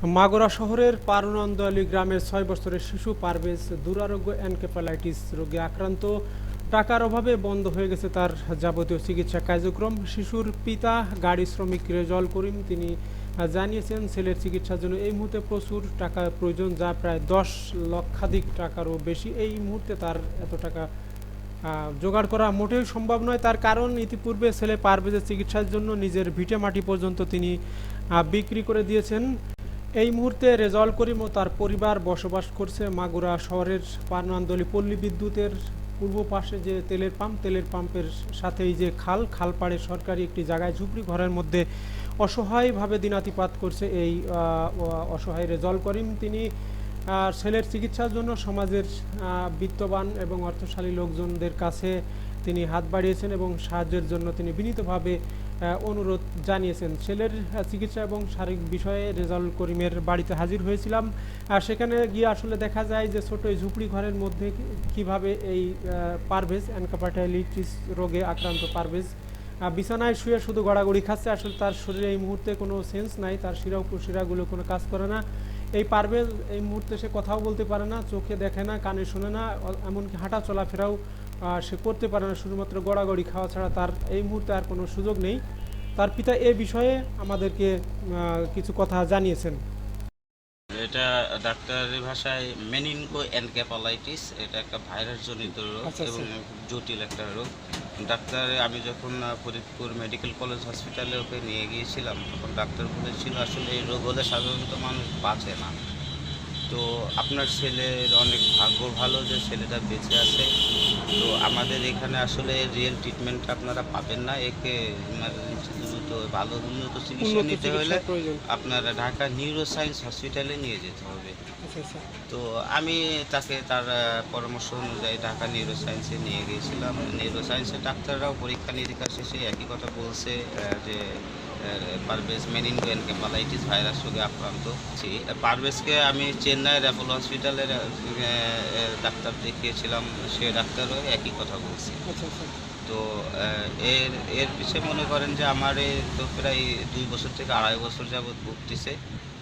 মাগুরা শহরের পারনন্দয়ালী গ্রামের ছয় বছরের শিশু পারভেজ দুরারোগ্য এনকেফালাইটিস রোগে আক্রান্ত। টাকার অভাবে বন্ধ হয়ে গেছে তার যাবতীয় চিকিৎসা কার্যক্রম। শিশুর পিতা, গাড়ি শ্রমিক রেজল করিম, তিনি জানিয়েছেন, ছেলের চিকিৎসার জন্য এই মুহূর্তে প্রচুর টাকার প্রয়োজন, যা প্রায় দশ লক্ষাধিক টাকারও বেশি। এই মুহূর্তে তার এত টাকা জোগাড় করা মোটেই সম্ভব নয়। তার কারণ, ইতিপূর্বে ছেলে পারভেজের চিকিৎসার জন্য নিজের ভিটে মাটি পর্যন্ত তিনি বিক্রি করে দিয়েছেন। এই মুহূর্তে রেজল করিম ও তার পরিবার বসবাস করছে মাগুরা শহরের পারনান্দলি পল্লী বিদ্যুতের পূর্ব পাশে যে তেলের পাম্প, তেলের পাম্পের সাথেই যে খাল খাল পাড়ে সরকারি একটি জায়গায় ঝুপড়ি ঘরের মধ্যে অসহায়ভাবে দিনাতিপাত করছে এই অসহায় রেজল করিম। তিনি ছেলের চিকিৎসার জন্য সমাজের বিত্তবান এবং অর্থশালী লোকজনদের কাছে তিনি হাত বাড়িয়েছেন এবং সাহায্যের জন্য তিনি বিনীতভাবে অনুরোধ জানিয়েছেন। ছেলের চিকিৎসা এবং শারীরিক বিষয়ে রেজাউল করিমের বাড়িতে হাজির হয়েছিলাম। আর সেখানে গিয়ে আসলে দেখা যায় যে ছোট ঝুপড়ি ঘরের মধ্যে কীভাবে এই পারভেজ অ্যানকাপাটাইলিটিস রোগে আক্রান্ত পারভেজ বিছানায় শুয়ে শুধু গড়াগড়ি খাচ্ছে। আসলে তার শরীরে এই মুহূর্তে কোনো সেন্স নাই, তার শিরা উপশিরাগুলো কোনো কাজ করে না। এই পারভেজ এই মুহূর্তে সে কথাও বলতে পারে না, চোখে দেখে না, কানে শোনে না, এমনকি হাঁটা চলাফেরাও সে করতে পারে না, শুধুমাত্র গড়াগড়ি খাওয়া ছাড়া তার এই মুহূর্তে আর কোনো সুযোগ নেই। তার পিতা এ বিষয়ে আমাদেরকে কিছু কথা জানিয়েছেন। এটা ডাক্তারের ভাষায় মেনিনকো এনকেপালাইটিস এটা একটা ভাইরাসজনিত রোগ আচ্ছা, এবং আচ্ছা। জটিল একটা রোগ ডাক্তার আমি যখন ফরিদপুর মেডিকেল কলেজ হসপিটালে ওকে নিয়ে গিয়েছিলাম তখন ডাক্তার বলেছিল আসলে এই রোগ হলে সাধারণত মানুষ বাঁচে না তো আপনার ছেলের অনেক ভাগ্য ভালো যে ছেলেটা বেঁচে আছে। তো আমাদের এখানে আসলে রিয়েল ট্রিটমেন্ট আপনারা পাবেন না। একে দ্রুত ভালো উন্নত চিকিৎসা নিতে হলে আপনারা ঢাকা নিউরো সায়েন্স হসপিটালে নিয়ে যেতে হবে। আচ্ছা আচ্ছা। তো আমি তাকে তার পরামর্শ অনুযায়ী ঢাকা নিউরো সায়েন্সে নিয়ে গিয়েছিলাম। নিউরো সায়েন্সের ডাক্তাররাও পরীক্ষা নিরীক্ষা শেষে একই কথা বলছে যে পারভেজ মেনিনগো এনকেফালাইটিস ভাইরাস রোগে আক্রান্ত পারভেজকে আমি চেন্নাইয়ের অ্যাপোলো হসপিটালের ডাক্তার দেখিয়েছিলাম সে ডাক্তারও একই কথা বলছে। আচ্ছা আচ্ছা। তো এর এর পিছিয়ে মনে করেন যে আমার এই তো প্রায় দুই বছর থেকে আড়াই বছর যাবৎ ভুগতেছে।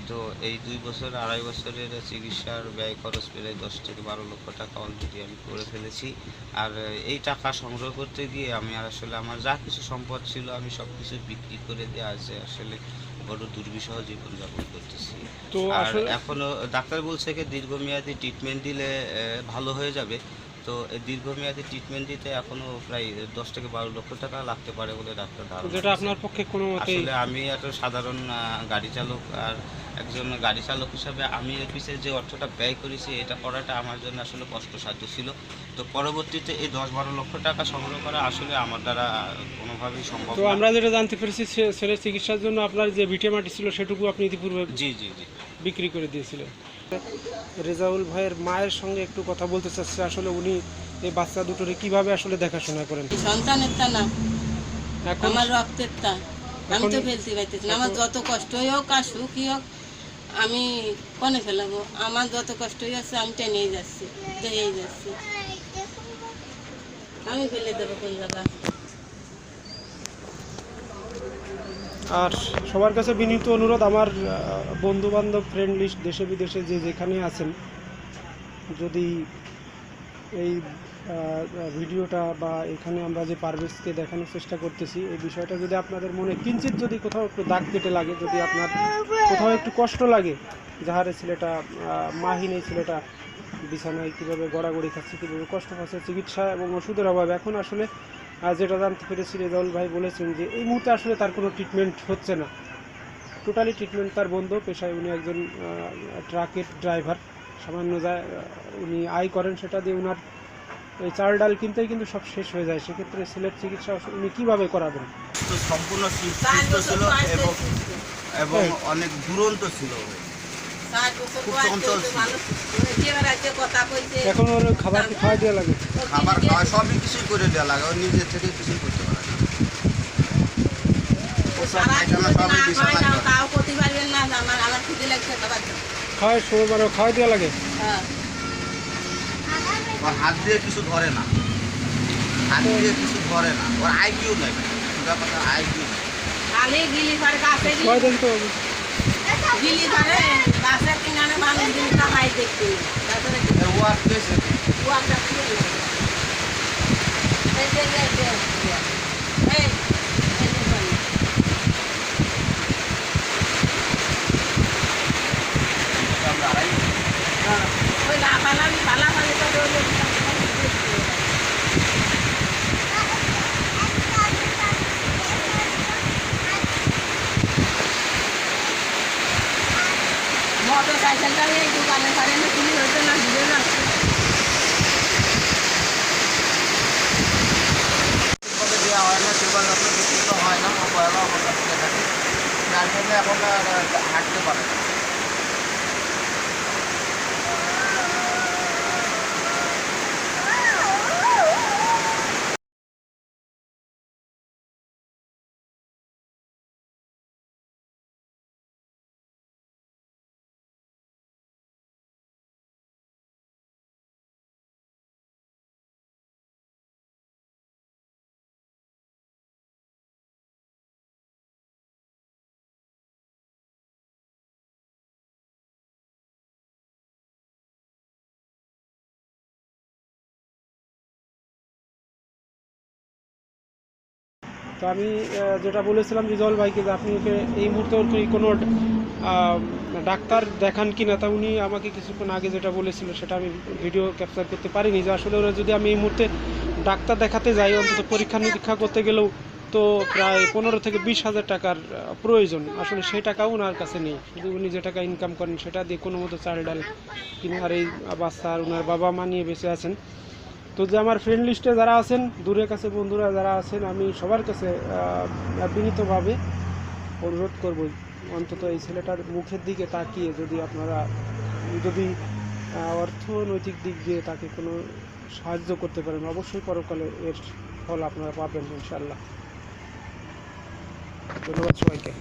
তো এই দুই বছর আড়াই বছরের চিকিৎসার ব্যয় খরচ প্রায় দশ থেকে বারো লক্ষ টাকা অলরেডি আমি করে ফেলেছি। আর এই টাকা সংগ্রহ করতে গিয়ে আমি আর আসলে আমার যা কিছু সম্পদ ছিল আমি সব কিছু বিক্রি করে দিয়ে আজ আসলে বড় দুর্বিষহ জীবনযাপন করতেছি। তো আর আসলে এখনও ডাক্তার বলছে কি দীর্ঘমেয়াদী ট্রিটমেন্ট দিলে ভালো হয়ে যাবে। তো এই দীর্ঘমেয়াদী ট্রিটমেন্ট দিতে এখনও প্রায় দশ থেকে বারো লক্ষ টাকা লাগতে পারে বলে ডাক্তার ধারণা যেটা আপনার পক্ষে কোনো আসলে আমি একটা সাধারণ গাড়ি চালক আর একজন গাড়ি চালক হিসাবে আমি এর পিছিয়ে যে অর্থটা ব্যয় করেছি এটা করাটা আমার জন্য আসলে কষ্টসাধ্য ছিল। তো পরবর্তীতে এই দশ বারো লক্ষ টাকা সংগ্রহ করা আসলে আমার দ্বারা কোনোভাবেই সম্ভব তো আমরা যেটা জানতে পেরেছি ছেলের চিকিৎসার জন্য আপনার যে ভিটে মাটি ছিল সেটুকু আপনি ইতিপূর্বে জি জি জি। বিক্রি করে দিয়েছিলেন। রেজাউল ভাইয়ের মায়ের সঙ্গে একটু কথা বলতে চাচ্ছে। আসলে উনি এই বাচ্চা দুটোরে কীভাবে আসলে দেখাশোনা করেন? সন্তানের তা না আমার রক্তের তা। আমি তো ফেলতে পারতেছি না। আমার যত কষ্টই হোক আর সুখই হোক আমি কনে ফেলাবো? আমার যত কষ্টই আছে, আমি টেনেই যাচ্ছি দেখেই যাচ্ছি। আমি ফেলে দেবো কোন জায়গা। আর সবার কাছে বিনীত অনুরোধ, আমার বন্ধুবান্ধব ফ্রেন্ড লিস্ট দেশে বিদেশে যে যেখানে আছেন, যদি এই ভিডিওটা বা এখানে আমরা যে পারভেজকে দেখানোর চেষ্টা করতেছি, এই বিষয়টা যদি আপনাদের মনে কিঞ্চিত যদি কোথাও একটু দাগ কেটে লাগে, যদি আপনার কোথাও একটু কষ্ট লাগে, যাহারে ছেলেটা মাহিন এই ছেলেটা বিছানায় কীভাবে গড়াগড়ি খাচ্ছে, কীভাবে কষ্ট পাচ্ছে, চিকিৎসা এবং ওষুধের অভাব, এখন আসলে যেটা জানতে পেরেছি, রেজাউল ভাই বলেছেন যে এই মুহূর্তে আসলে তার কোনো ট্রিটমেন্ট হচ্ছে না। টোটালি ট্রিটমেন্ট তার বন্ধ, পেশায় উনি একজন ট্রাকের ড্রাইভার সামান্য আহ, উনি আয় করেন সেটা দিয়ে উনার ওই চাল ডাল কিনতেই কিন্তু সব শেষ হয়ে যায়। সেক্ষেত্রে ছেলের চিকিৎসা উনি কীভাবে করাবেন? সম্পূর্ণ সুস্থ ছিল এবং এবং হ্যাঁ। অনেক দুরন্ত ছিল। এখন ওর খাবার কি খাওয়া দেওয়া লাগে? খাবার খাওয়া সবই কিছুই করে দেওয়া লাগে। ও নিজের থেকে কিছুই করতে পারে না। বিছানা খায় সব মানে খাওয়াই দেওয়া লাগে। হ্যাঁ। ওর হাত দিয়ে কিছু ধরে না। হাত দিয়ে কিছু ধরে না। ওর আইকিউ নেই। কথা আইকিউ খালি গিলি ধরে কাছে ছয় দিন তো গিলি ধরে কাছে কিনারে মানুষ দিন খাই দেখতে। তারপরে ও আর কেসে ও আর কেসে এই দে দে এই দোকানে কারেন্ট চুরি হয়েছে না ভিজে যাচ্ছে ঠিকভাবে দেওয়া হয় না সেবার হয় না অবহেলা অবস্থা থেকে যার জন্য এখন হাঁটতে পারে না তো আমি যেটা বলেছিলাম রিজল ভাইকে যে আপনি ওকে এই মুহূর্তে ওর কোনো ডাক্তার দেখান কি না, তা উনি আমাকে কিছুক্ষণ আগে যেটা বলেছিল সেটা আমি ভিডিও ক্যাপচার করতে পারিনি। যে আসলে ওরা যদি আমি এই মুহূর্তে ডাক্তার দেখাতে যাই, অন্তত পরীক্ষা নিরীক্ষা করতে গেলেও তো প্রায় পনেরো থেকে বিশ হাজার টাকার প্রয়োজন। আসলে সেই টাকাও ওনার কাছে নেই। শুধু উনি যে টাকা ইনকাম করেন সেটা দিয়ে কোনো মতো চাল ডাল কিনে আর এই বাচ্চা আর ওনার বাবা মা নিয়ে বেঁচে আছেন। তো যে আমার ফ্রেন্ড লিস্টে যারা আছেন দূরের কাছে বন্ধুরা যারা আছেন, আমি সবার কাছে বিনীতভাবে অনুরোধ করব অন্তত এই ছেলেটার মুখের দিকে তাকিয়ে যদি আপনারা যদি অর্থনৈতিক দিক দিয়ে তাকে কোনো সাহায্য করতে পারেন, অবশ্যই পরকালে এর ফল আপনারা পাবেন ইনশাল্লাহ ধন্যবাদ সবাইকে।